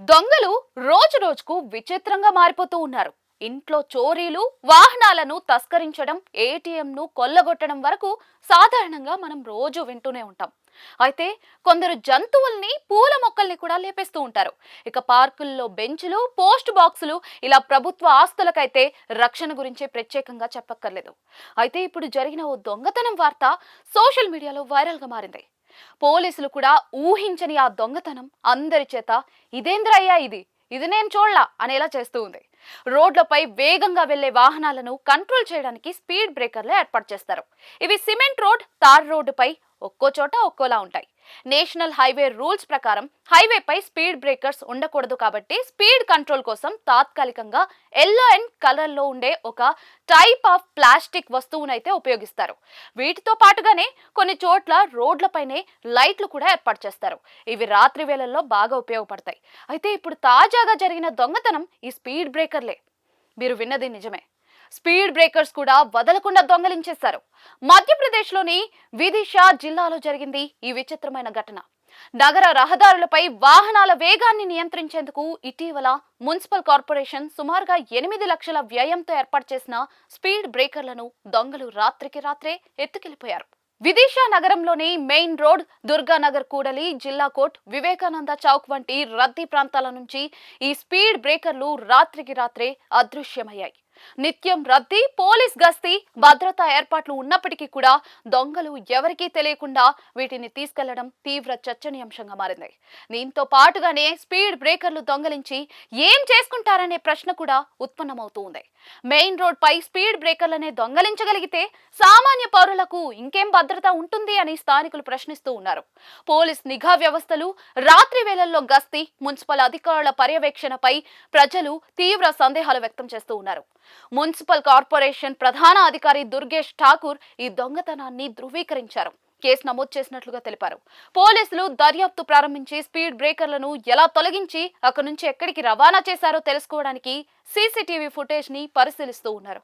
దొంగలు రోజు రోజుకు విచిత్రంగా మారిపోతూ ఉన్నారు. ఇంట్లో చోరీలు వాహనాలను తస్కరించడం ఏటీఎంను కొల్లగొట్టడం వరకు సాధారణంగా మనం రోజు వింటూనే ఉంటాం. అయితే కొందరు జంతువుల్ని పూల మొక్కల్ని కూడా లేపేస్తూ ఉంటారు. ఇక పార్కుల్లో బెంచులు పోస్ట్ బాక్సులు ఇలా ప్రభుత్వ ఆస్తులకైతే రక్షణ గురించే ప్రత్యేకంగా చెప్పక్కర్లేదు. అయితే ఇప్పుడు జరిగిన ఓ దొంగతనం వార్త సోషల్ మీడియాలో వైరల్గా మారింది. పోలీసులు కూడా ఊహించని ఆ దొంగతనం అందరి చేత ఇదేంద్రయ్యా ఇది? ఇది నేను చూడలా అనేలా చేస్తూ ఉంది. రోడ్లపై వేగంగా వెళ్ళే వాహనాలను కంట్రోల్ చేయడానికి స్పీడ్ బ్రేకర్లు ఏర్పాటు చేస్తారు. ఇవి సిమెంట్ రోడ్ తార్ రోడ్డుపై ఒక్కో చోట ఒక్కోలా ఉంటాయి. నేషనల్ హైవే రూల్స్ ప్రకారం హైవేపై స్పీడ్ బ్రేకర్స్ ఉండకూడదు కాబట్టి స్పీడ్ కంట్రోల్ కోసం తాత్కాలికంగా ఎల్లో అండ్ కలర్లో ఉండే ఒక టైప్ ఆఫ్ ప్లాస్టిక్ వస్తువునైతే ఉపయోగిస్తారు. వీటితో పాటుగానే కొన్ని చోట్ల రోడ్లపైనే లైట్లు కూడా ఏర్పాటు చేస్తారు. ఇవి రాత్రి వేళల్లో బాగా ఉపయోగపడతాయి. అయితే ఇప్పుడు తాజాగా జరిగిన దొంగతనం ఈ స్పీడ్ బ్రేకర్లే. మీరు విన్నది నిజమే. స్పీడ్ బ్రేకర్స్ కూడా వదలకుండా దొంగలించేశారు. మధ్యప్రదేశ్లోని విదిషా జిల్లాలో జరిగింది ఈ విచిత్రమైన ఘటన. నగర రహదారులపై వాహనాల వేగాన్ని నియంత్రించేందుకు ఇటీవల మున్సిపల్ కార్పొరేషన్ సుమారుగా ఎనిమిది లక్షల వ్యయంతో ఏర్పాటు చేసిన స్పీడ్ బ్రేకర్లను దొంగలు రాత్రికి రాత్రే ఎత్తుకెళ్ళిపోయారు. విదిషా నగరంలోని మెయిన్ రోడ్ దుర్గానగర్ కూడలి జిల్లా కోట్ వివేకానంద చౌక్ వంటి రద్దీ ప్రాంతాల నుంచి ఈ స్పీడ్ బ్రేకర్లు రాత్రికి రాత్రే అదృశ్యమయ్యాయి. నిత్యం రద్దీ పోలీస్ గస్తీ భద్రతా ఏర్పాట్లు ఉన్నప్పటికీ కూడా దొంగలు ఎవరికీ తెలియకుండా వీటిని తీసుకెళ్ళడం తీవ్ర చర్చనీయాంశంగా మారింది. దీంతో పాటుగానే స్పీడ్ బ్రేకర్లు దొంగలించి ఏం చేసుకుంటారనే ప్రశ్న కూడా ఉత్పన్నమవుతూ ఉంది. మెయిన్ రోడ్ పై స్పీడ్ బ్రేకర్లనే దొంగలించగలిగితే సామాన్య పౌరులకు ఇంకేం భద్రత ఉంటుంది అని స్థానికులు ప్రశ్నిస్తూ ఉన్నారు. పోలీస్ నిఘా వ్యవస్థలు రాత్రి వేళల్లో గస్తీ మున్సిపల్ అధికారుల పర్యవేక్షణపై ప్రజలు తీవ్ర సందేహాలు వ్యక్తం చేస్తూ ఉన్నారు. మున్సిపల్ కార్పొరేషన్ ప్రధాన అధికారి దుర్గేష్ ఠాకూర్ ఈ దొంగతనాన్ని ధృవీకరించారు. కేసు నమోదు చేసినట్లుగా తెలిపారు. పోలీసులు దర్యాప్తు ప్రారంభించి స్పీడ్ బ్రేకర్లను ఎలా తొలగించి అక్కడి నుంచి ఎక్కడికి రవాణా చేశారో తెలుసుకోవడానికి సీసీటీవీ ఫుటేజ్ని పరిశీలిస్తూ ఉన్నారు.